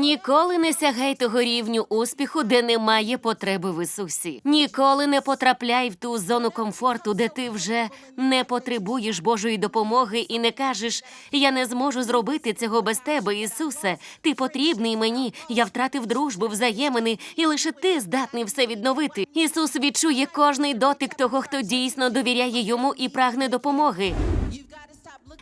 Ніколи не сягай того рівню успіху, де немає потреби в Ісусі. Ніколи не потрапляй в ту зону комфорту, де ти вже не потребуєш Божої допомоги і не кажеш: Я не зможу зробити цього без тебе, Ісусе. Ти потрібний мені. Я втратив дружбу, взаємини, і лише ти здатний все відновити. Ісус відчує кожний дотик того, хто дійсно довіряє йому і прагне допомоги.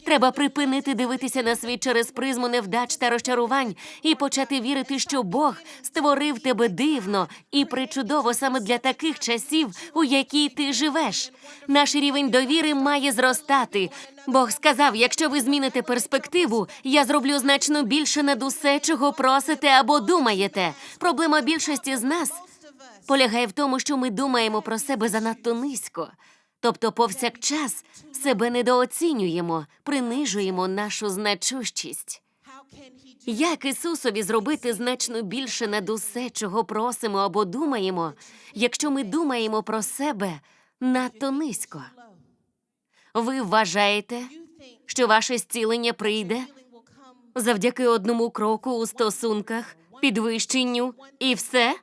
Треба припинити дивитися на світ через призму невдач та розчарувань і почати вірити, що Бог створив тебе дивно і причудово саме для таких часів, у які ти живеш. Наш рівень довіри має зростати. Бог сказав: якщо ви зміните перспективу, я зроблю значно більше над усе, чого просите або думаєте. Проблема більшості з нас полягає в тому, що ми думаємо про себе занадто низько. Тобто, повсякчас себе недооцінюємо, принижуємо нашу значущість. Як Ісусові зробити значно більше над усе, чого просимо або думаємо, якщо ми думаємо про себе надто низько? Ви вважаєте, що ваше зцілення прийде завдяки одному кроку у стосунках, підвищенню і все?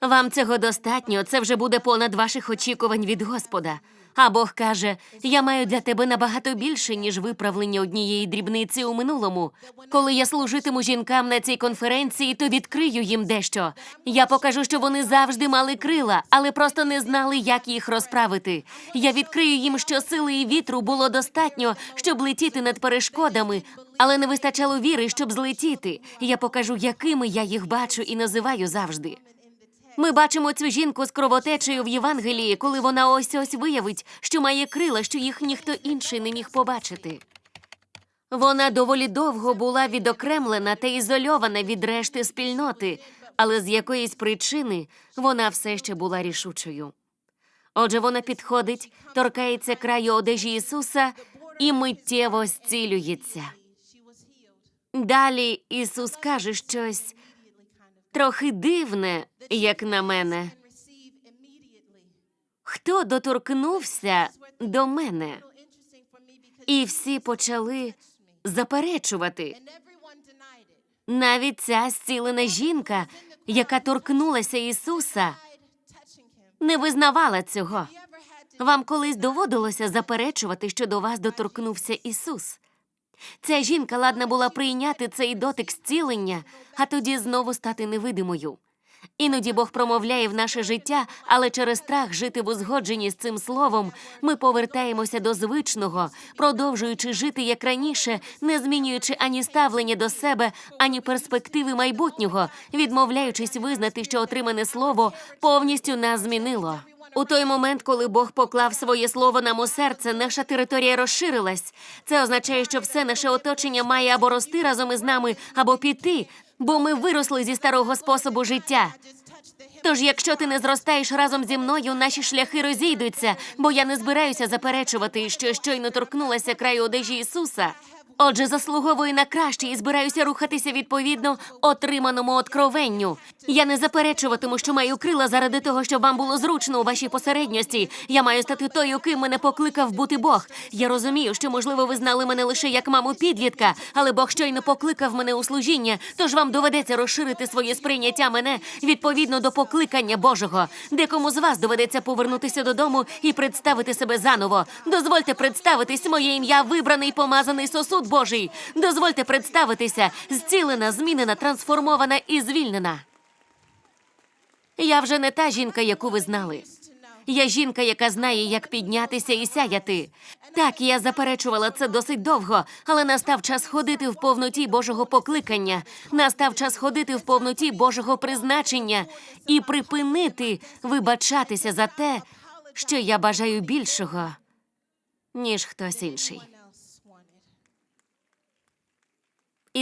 Вам цього достатньо, це вже буде понад ваших очікувань від Господа. А Бог каже: я маю для тебе набагато більше, ніж виправлення однієї дрібниці у минулому. Коли я служитиму жінкам на цій конференції, то відкрию їм дещо. Я покажу, що вони завжди мали крила, але просто не знали, як їх розправити. Я відкрию їм, що сили і вітру було достатньо, щоб летіти над перешкодами, але не вистачало віри, щоб злетіти. Я покажу, якими я їх бачу і називаю завжди. Ми бачимо цю жінку з кровотечею в Євангелії, коли вона ось ось виявить, що має крила, що їх ніхто інший не міг побачити. Вона доволі довго була відокремлена та ізольована від решти спільноти, але з якоїсь причини вона все ще була рішучою. Отже, вона підходить, торкається краю одежі Ісуса і миттєво зцілюється. Далі Ісус каже щось трохи дивне, як на мене. Хто доторкнувся до мене? І всі почали заперечувати. Навіть ця зцілена жінка, яка торкнулася Ісуса, не визнавала цього. Вам колись доводилося заперечувати, що до вас доторкнувся Ісус. Ця жінка ладна була прийняти цей дотик зцілення, а тоді знову стати невидимою. Іноді Бог промовляє в наше життя, але через страх жити в узгодженні з цим словом ми повертаємося до звичного, продовжуючи жити як раніше, не змінюючи ані ставлення до себе, ані перспективи майбутнього, відмовляючись визнати, що отримане слово повністю нас змінило. У той момент, коли Бог поклав своє слово нам у серце, наша територія розширилась. Це означає, що все наше оточення має або рости разом із нами, або піти, бо ми виросли зі старого способу життя. Тож, якщо ти не зростаєш разом зі мною, наші шляхи розійдуться, бо я не збираюся заперечувати, що щойно торкнулася краю одежі Ісуса. Отже, заслуговую на краще і збираюся рухатися відповідно отриманому откровенню. Я не заперечуватиму, що маю крила заради того, щоб вам було зручно у вашій посередньості. Я маю стати тою, ким мене покликав бути Бог. Я розумію, що можливо ви знали мене лише як маму підлітка, але Бог щойно покликав мене у служіння. Тож вам доведеться розширити своє сприйняття мене відповідно до покликання Божого. Декому з вас доведеться повернутися додому і представити себе заново. Дозвольте представитись моє ім'я, вибраний помазаний сосуд Божий. Дозвольте представитися, зцілена, змінена, трансформована і звільнена. Я вже не та жінка, яку ви знали. Я жінка, яка знає, як піднятися і сяяти. Так, я заперечувала це досить довго, але настав час ходити в повноті Божого покликання, настав час ходити в повноті Божого призначення і припинити вибачатися за те, що я бажаю більшого, ніж хтось інший.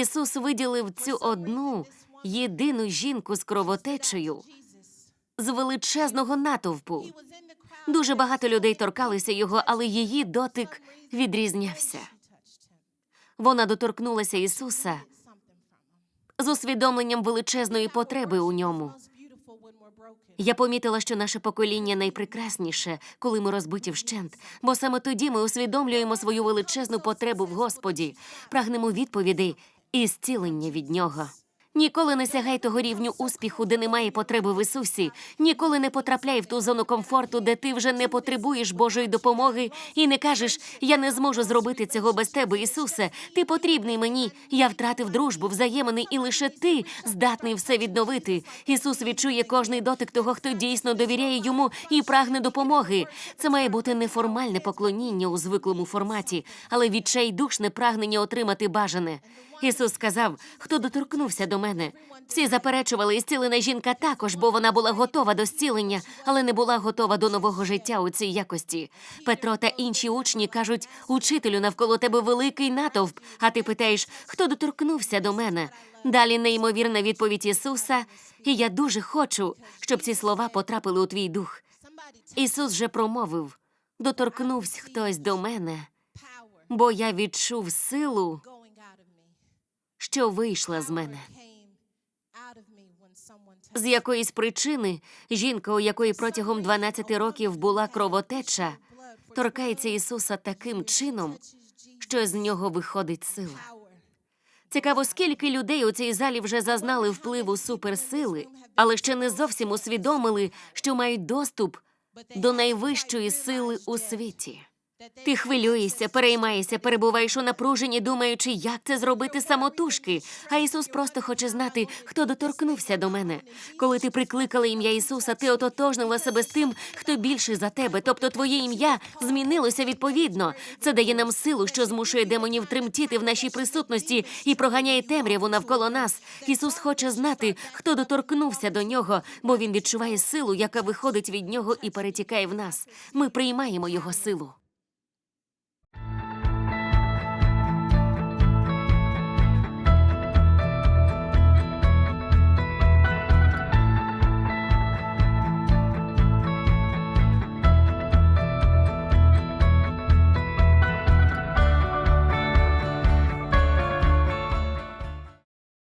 Ісус виділив цю одну єдину жінку з кровотечею з величезного натовпу. Дуже багато людей торкалися його, але її дотик відрізнявся. Вона доторкнулася Ісуса з усвідомленням величезної потреби у ньому. Я помітила, що наше покоління найпрекрасніше, коли ми розбиті вщент, бо саме тоді ми усвідомлюємо свою величезну потребу в Господі, прагнемо відповідей і зцілення від нього. Ніколи не сягай того рівню успіху, де немає потреби в Ісусі. Ніколи не потрапляй в ту зону комфорту, де ти вже не потребуєш Божої допомоги і не кажеш: Я не зможу зробити цього без тебе, Ісусе. Ти потрібний мені. Я втратив дружбу, взаємини, і лише ти здатний все відновити. Ісус відчує кожний дотик того, хто дійсно довіряє йому і прагне допомоги. Це має бути неформальне поклоніння у звиклому форматі, але відчайдушне прагнення отримати бажане. Ісус сказав, хто доторкнувся до мене. Всі заперечували, і зцілена жінка також, бо вона була готова до зцілення, але не була готова до нового життя у цій якості. Петро та інші учні кажуть: учителю, навколо тебе великий натовп. А ти питаєш, хто доторкнувся до мене? Далі неймовірна відповідь Ісуса, і я дуже хочу, щоб ці слова потрапили у твій дух. Ісус же промовив: доторкнувся хтось до мене, бо я відчув силу, що вийшла з мене. З якоїсь причини жінка, у якої протягом 12 років була кровотеча, торкається Ісуса таким чином, що з нього виходить сила. Цікаво, скільки людей у цій залі вже зазнали впливу суперсили, але ще не зовсім усвідомили, що мають доступ до найвищої сили у світі. Ти хвилюєшся, переймаєшся, перебуваєш у напруженні, думаючи, як це зробити самотужки. А Ісус просто хоче знати, хто доторкнувся до мене. Коли ти прикликала ім'я Ісуса, ти ототожнила себе з тим, хто більший за тебе. Тобто твоє ім'я змінилося відповідно. Це дає нам силу, що змушує демонів тремтіти в нашій присутності і проганяє темряву навколо нас. Ісус хоче знати, хто доторкнувся до нього, бо він відчуває силу, яка виходить від нього і перетікає в нас. Ми приймаємо його силу.